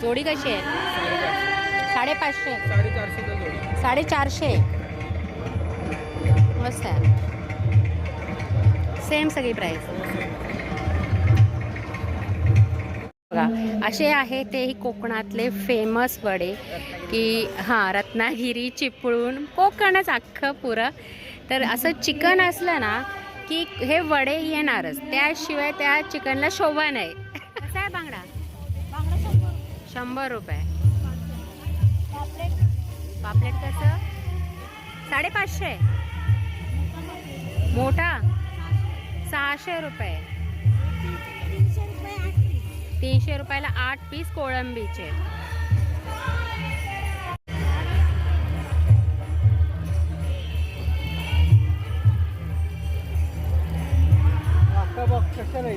जोडी कशी आहे? साडेपाचशे. साडेचारशे मस्त आहे. सेम सगळी प्राईस बघा असे आहे तेही कोकणातले फेमस वडे की हां रत्नागिरी चिपळूण कोकणच अख्खं पुरं. तर असं चिकन असलं ना की हे वडे येणारच. त्याशिवाय त्या चिकनला शोभा नाही. शंभर रुपये. पापलेट कसं? साडेपाचशे. मोठा? सहाशे रुपये. तीनशे रुपयाला आठ पीस कोळंबीचे. अख्खा बॉक्स कशाला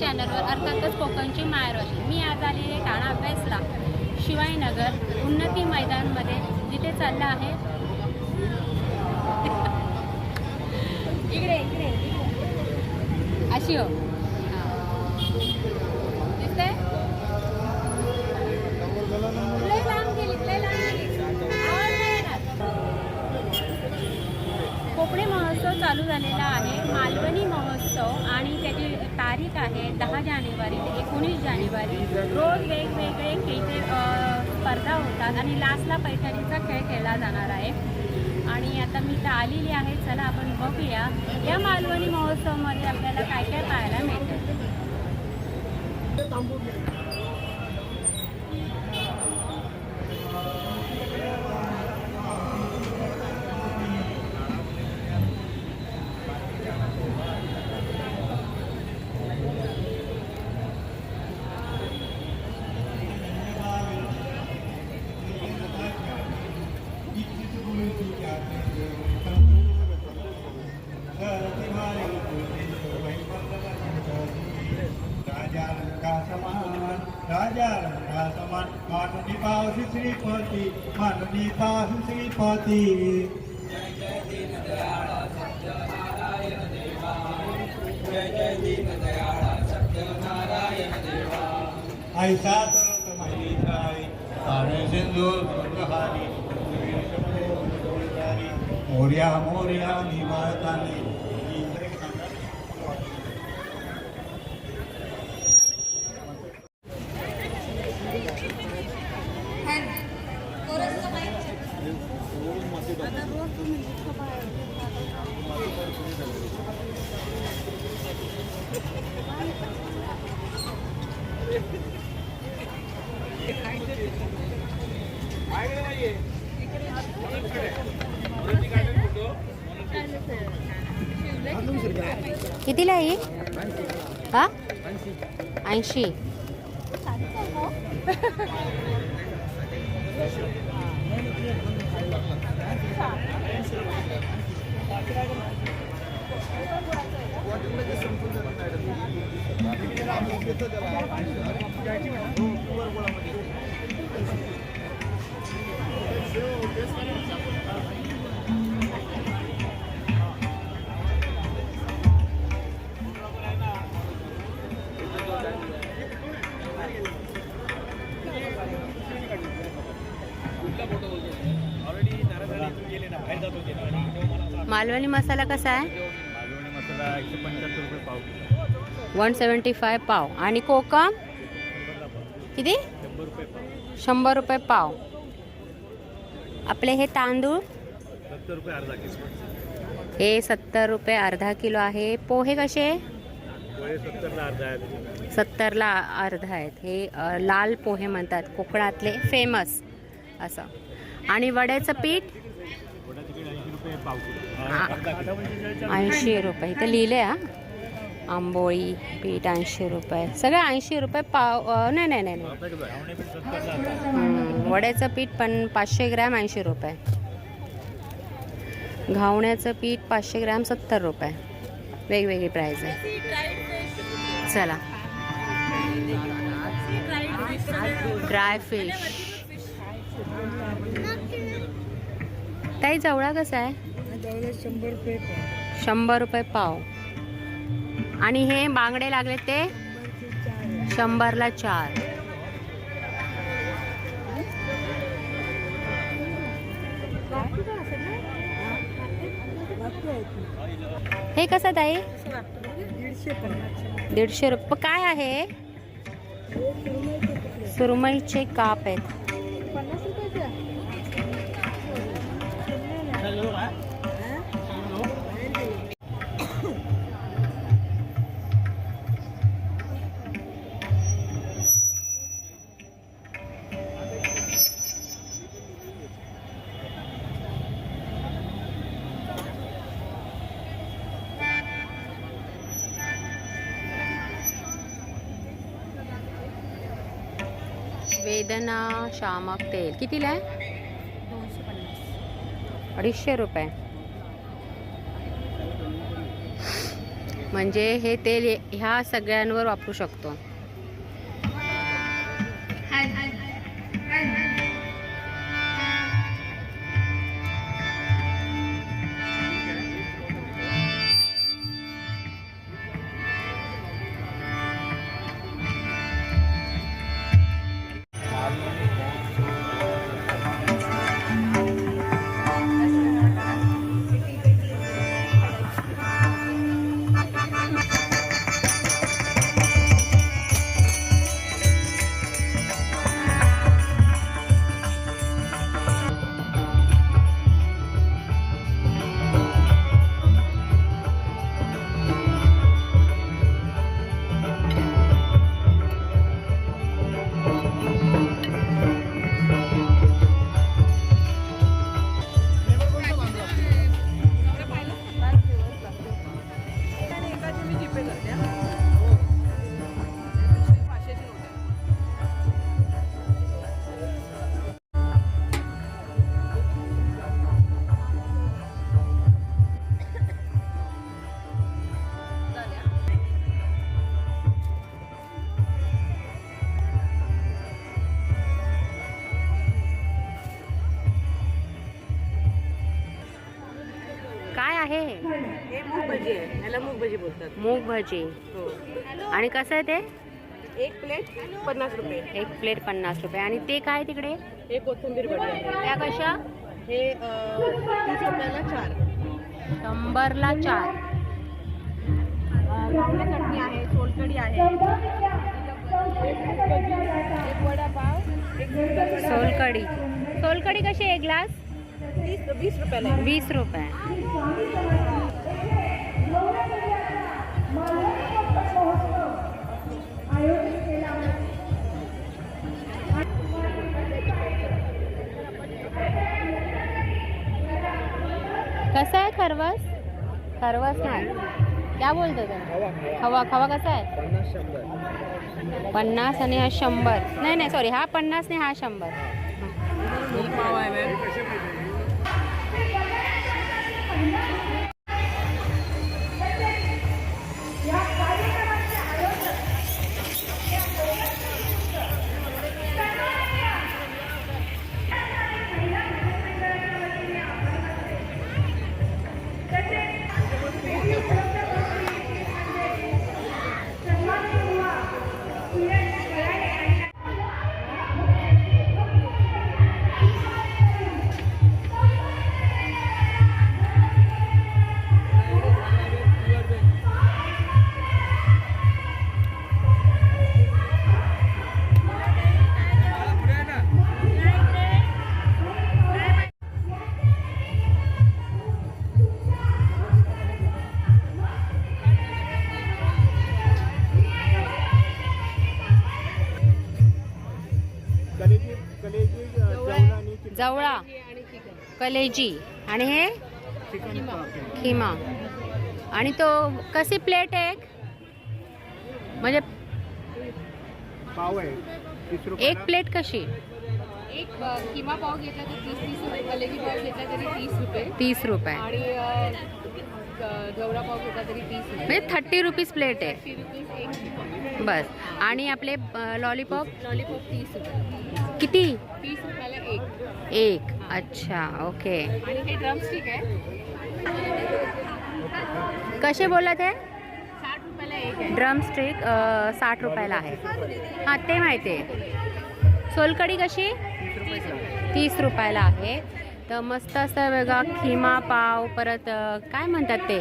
चॅनलवर अर्थातच कोकणची मायरोली मी आज आलेले ठाणा वेस्टला शिवाईनगर उन्नती मैदानमध्ये. जिथे चाललं आहे. इकडे इकडे अशी हो. दिसतंय? कोकणी महोत्सव चालू झालेला आहे. मालवणी महोत्सव तारीख आहे. दहा जानेवारी ते एकोणीस जानेवारी रोज वेगवेगळे खेळ स्पर्धा होतात आणि लास्टला पैठणीचा खेळ खेळला जाणार आहे. आणि आता मी तर आलेली आहे. चला आपण बघूया. या मालवणी महोत्सवामध्ये आपल्याला काय काय पाहायला मिळतं? मानुनी पाहू श्रीपती मानुनी पाहू श्रीपती ऐसा तर माहिती तारे सिंधू स्वर्गहारी मोर्या मोर्या निवाळतानी कितीला आहे हा? ऐंशी. ऐंशी मालवणी मसाला कसा आहे? मालवणी मसाला एकशे पंच्याहत्तर रुपये पाव वन सेवन्टी फाय पाव. आणि कोकम? किती? शंभर रुपये पाव. शंभर रुपये पाव. आपले हे तांदूळ? सत्तर रुपये अर्धा किलो. हे सत्तर रुपये अर्धा किलो आहे. पोहे कसे? सत्तरला अर्धा आहे सत्तरला अर्धा आहेत. हे अ, लाल पोहे म्हणतात. कोकणातले फेमस असं. आणि वड्याचं पीठ? तिकीट ऐंशी रुपये पाव किलो. ऐंशी रुपये. इथं लिहिले हा. आंबोळी पीठ ऐंशी रुपये. सगळं ऐंशी रुपये पाव नाही नाही नाही नाही. वड्याचं पीठ पण पाचशे ग्रॅम ऐंशी रुपये. घावण्याचं पीठ पाचशे ग्रॅम सत्तर रुपये. वेगवेगळी प्राईज आहे. चला. ड्राय फिश ताई जवळा कसा आहे? शंभर रुपये पाव. आणि हे बांगडे लागले ते शंभरला चार. हे कसं ताई? दीडशे रुपये. काय आहे? सुरमईचे काप आहेत. वेदना शामक तेल. कितीला आहे? अडीचशे रुपये. म्हणजे हे तेल ह्या सगळ्यांवर वापरू शकतो. आहे? हे मूग भजी आहे. याला मूग भजी बोलतात. मूग भजी. हो. आणि कसं आहे ते? एक प्लेट पन्नास रुपये. एक प्लेट पन्नास रुपये. आणि ते काय तिकडे? हे कोथिंबीर आहे. त्या कशा? हे अं, तीस रुपयाला चार. शंभरला चार. अं, चटणी आहे? सोलकढी आहे. एक वडापाव. एक सोलकडी सोलकडी कशी आहे ग्लास? वीस रुपयाला आहे. वीस रुपये. कसा आहे खरवस? खरवस नाही. क्या बोलतो तुम्ही खवा खवा कसा आहे? पन्नास आणि हा शंभर. नाही नाही सॉरी हा पन्नास नाही हा शंभर. जवळा कलेजी आणि हे? खिमा. आणि तो कशी प्लेट आहे म्हणजे पाव आहे. तीस एक प्लेट कशी? एक किमा पाव घेतला तर तीस तीस रुपये. कलेजी पाव घेतला तरी तीस रुपये. तीस रुपये. आणि अ, ग- गवडा पाव घेतला तरी तीस रुपये. म्हणजे थर्टी रुपीज प्लेट आहे. एक बस. आणि आपले लॉलीपॉप लॉलीपॉप तीस रुपये. किती? तीस रुपयाला एक. एक. अच्छा ओके. आणि हे ड्रमस्टिक आहे. कसे बोलत आहे? ड्रम स्टिक साठ रुपयाला आहे. हां ते माहिती आहे. सोलकडी कशी? तीस रुपयाला आहे. तर मस्त असं वेगळा खिमा पाव परत काय म्हणतात ते?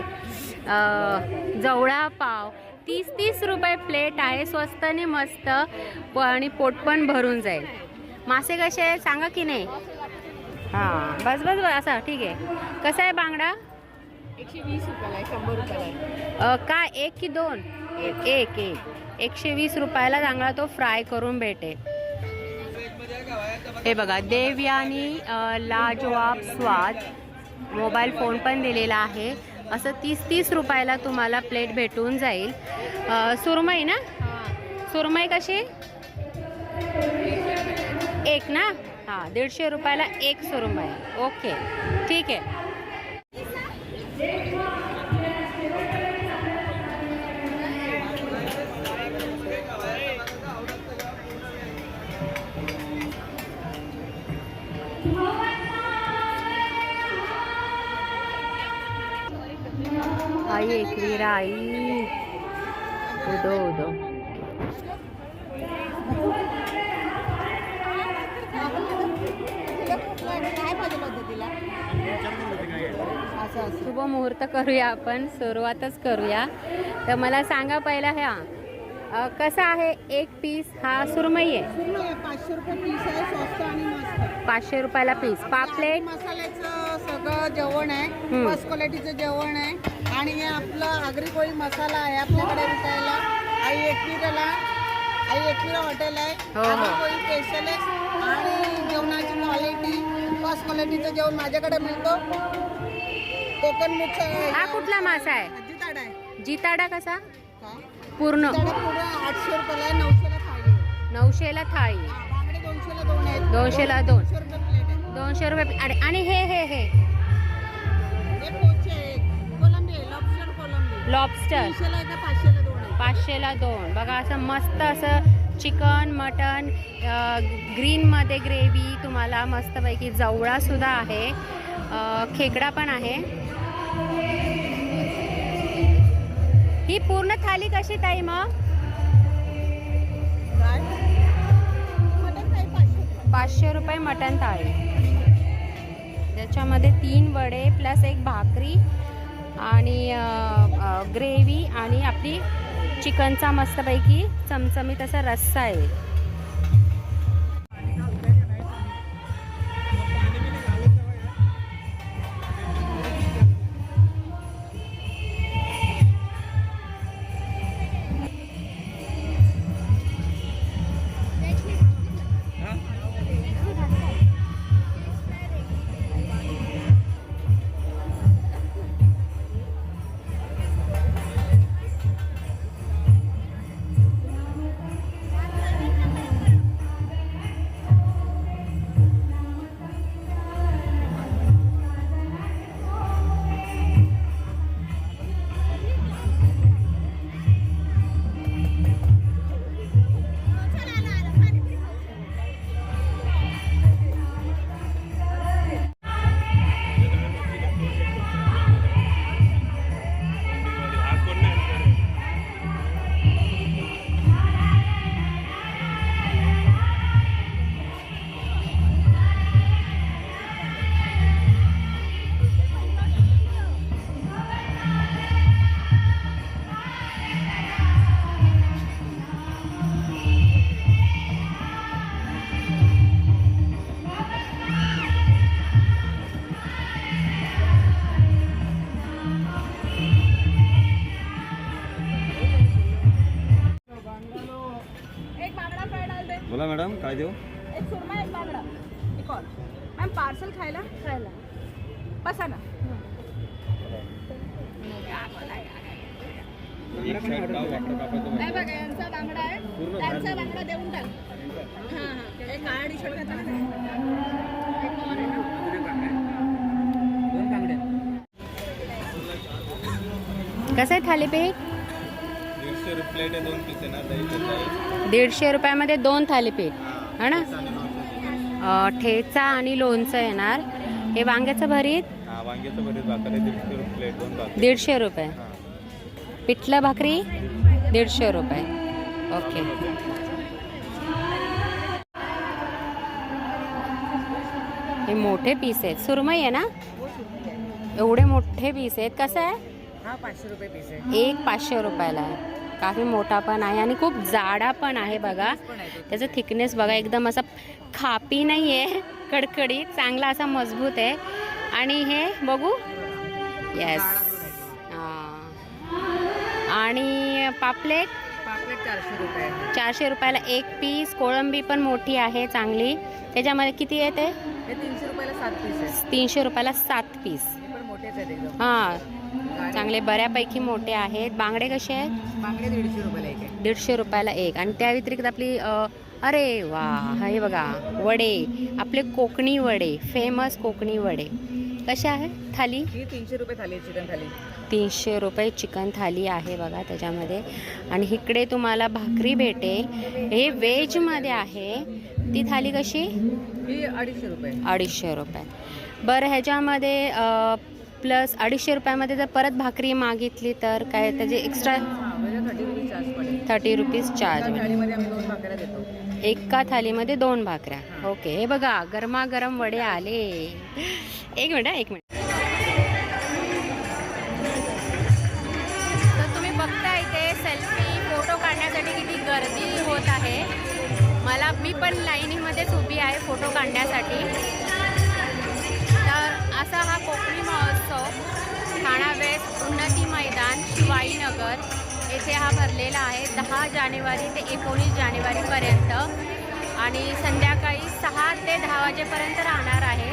जवळा पाव. तीस तीस रुपये प्लेट आहे स्वस्त आणि मस्त आणि पोट पण भरून जाईल. मासे कसे आहे सांगा की नाही? हां बस बस बस असा ठीक आहे. कसा आहे बांगडा? एकशे वीस रुपयाला आहे शंभर रुपयाला आहे. अ, काय एक की दोन? एक एक. एकशे वीस रुपयाला चांगला तो फ्राय करून भेटेल हे बघा देवयानी अ, लाजवाब स्वाद. मोबाईल फोन पण दिलेला आहे. असं तीस तीस रुपयाला तुम्हाला प्लेट भेटून जाईल. अ, सुरमई ना? सुरमई कशी? एक ना? हाँ दीडशे रुपयाला एक सुरमई ओके ठीक आहे आई एकवीरा आई। उदो उदो। मुहूर्त करूया आपण सुरुवातच करूया. तर मला सांगा पहिला ह्या कसा आहे एक पीस हा सुरमई आहे. पाचशे रुपये पीस आहे स्वस्त आणि मस्त. पाचशे रुपयाला पीस पापलेट? मसाल्याचं सगळं जेवण आहे हम्म. फर्स्ट क्वालिटीचं जेवण आहे. आणि हे आपलं आगरी कोळी मसाला आहे आपल्याकडे विकायला आई एकविराला आई एकविरा हॉटेल आहे. हो, हो. आगरी कोळी स्पेशल आहे. आणि जेवणाची क्वालिटी फर्स्ट क्वालिटीचं जेवण माझ्याकडे मिळतो. कोकण हा कुठला मासा आहे? जिताड आहे. जिताडा कसा? का? पूर्ण. जिताडा पुढे आठशे रुपयाला आहे नऊशेला थाळी आहे. नऊशेला थाळी. बांगडे दोनशेला दोन आहेत. दोनशेला दोन. दोनशे रुपये प्लेट आहे. दोनशे रुपये आणि- आणि हे हे हे. हे पोचे आहे कोलंबी आहे लॉबस्टर कोलंबी लॉबस्टर तीनशेला आहे का पाचशेला दोन आहे? पाचशेला दोन. बघा असं मस्त असं चिकन मटन ग्रीनमध्ये ग्रेव्ही तुम्हाला मस्तपैकी जवळासुद्धा आहे. अ, खेकडा पण आहे. ही पूर्ण थाली कशी ताई मग? पाचशे रुपये मटन थाळी. त्याच्यामध्ये तीन वडे प्लस एक भाकरी आणि ग्रेव्ही आणि आपली चिकनचा मस्तपैकी चमचमीत असा रस्सा आहे. काय देऊ? एक सुरमा एक बांगडा. एक और. मॅम पार्सल खायला? खायला. बसा ना एक शर्ट पाव वाकडं कापायचं नाही बघा यांचा बांगडा आहे. त्यांचा बांगडा देऊन टाक. हां हां. एक काळा टी शर्ट घातला ना एक मोहन आहे ना. कसं आहे. थालीपीठ दीडशे रुपयामध्ये दोन थालीपीठ है ना? ठेचा आणि लोणचं येणार. हे वांग्याचं भरीत? हा वांग्याचं भरीत दीडशे रुपये दोन भाकर. दीडशे रुपये. पिठलं भाकरी? दीडशे रुपये. ओके. हे मोठे पीस आहेत. सुरमई आहे ना? एवढे मोठे पीस आहेत. कसं आहे? हा पाचशे रुपये पीस आहे. एक पाचशे रुपयाला आहे. काफी मोठा पण आहे आणि खूप जाडा पण आहे बघा. त्याचं थिकनेस बघा एकदम असा खापी नाही आहे कडकडीत चांगला असा मजबूत आहे. आणि हे बघू. येस आणि पापलेट? पापलेट चारशे रुपये चारशे रुपयाला एक पीस. कोळंबी पण मोठी आहे चांगली. त्याच्यामध्ये किती येते? हे तीनशे रुपयाला सात पीस तीनशे रुपयाला सात पीस. हे. चांगले बऱ्यापैकी मोठे आहेत. बांगडे कसे आहेत? बांगडे दीडशे रुपयाला एक आहे दीडशे रुपयाला एक. आणि त्या व्यतिरिक्त आपली अरे वा हे बघा वडे. आपले कोकणी वडे फेमस कोकणी वडे. कसे आहे थाली? तीनशे रुपये थाली चिकन थाली. तीनशे रुपये चिकन थाली आहे बघा त्याच्यामध्ये. आणि इकडे तुम्हाला भाकरी भेटेल. हे व्हेजमध्ये आहे. ती थाली कशी? अडीचशे रुपये. अडीचशे रुपये. बरं ह्याच्यामध्ये प्लस अडीचशे रुपयामध्ये जर परत भाकरी मागितली तर काय त्याचे एक्स्ट्रा म्हणजे. थर्टी रुपीज चार्ज एका एका थालीमध्ये दोन भाकऱ्या. ओके हे बघा गरमागरम वडे आले. एक मिनिट एक मिनिट. तर तुम्ही बघता इथे सेल्फी फोटो काढण्यासाठी किती गर्दी होत आहे. मला मी पण लाईनीमध्येच उभी आहे फोटो काढण्यासाठी. असा हा कोकणी महोत्सव ठाणा वेस्ट उन्नती मैदान शिवाईनगर येथे हा भरलेला आहे. दहा जानेवारी ते एकोणीस जानेवारीपर्यंत आणि संध्याकाळी सहा ते दहा वाजेपर्यंत राहणार आहे.